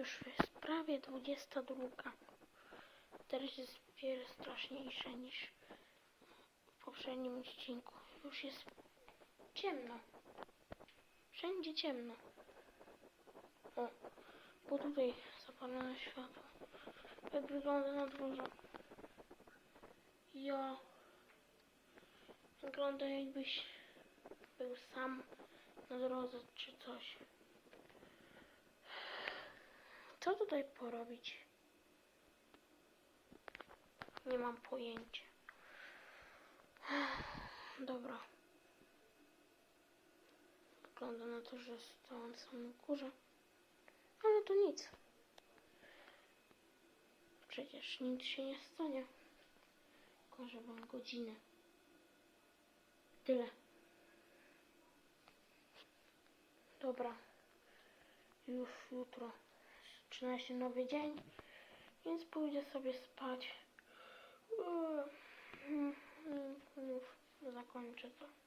Już jest prawie 22. Teraz jest wiele straszniejsze niż w poprzednim odcinku. Już jest ciemno. Wszędzie ciemno. O, bo tutaj zapalone światło. Jak wygląda na dworze. Ja. Wygląda jakbyś był sam na drodze czy coś. Co tutaj porobić? Nie mam pojęcia. Dobra. Wygląda na to, że stałam sam na górze. Ale to nic. Przecież nic się nie stanie. Tylko, że mam godzinę. Tyle. Dobra. Już jutro zaczyna się nowy dzień, więc pójdę sobie spać. Mm, mm, Już zakończę to.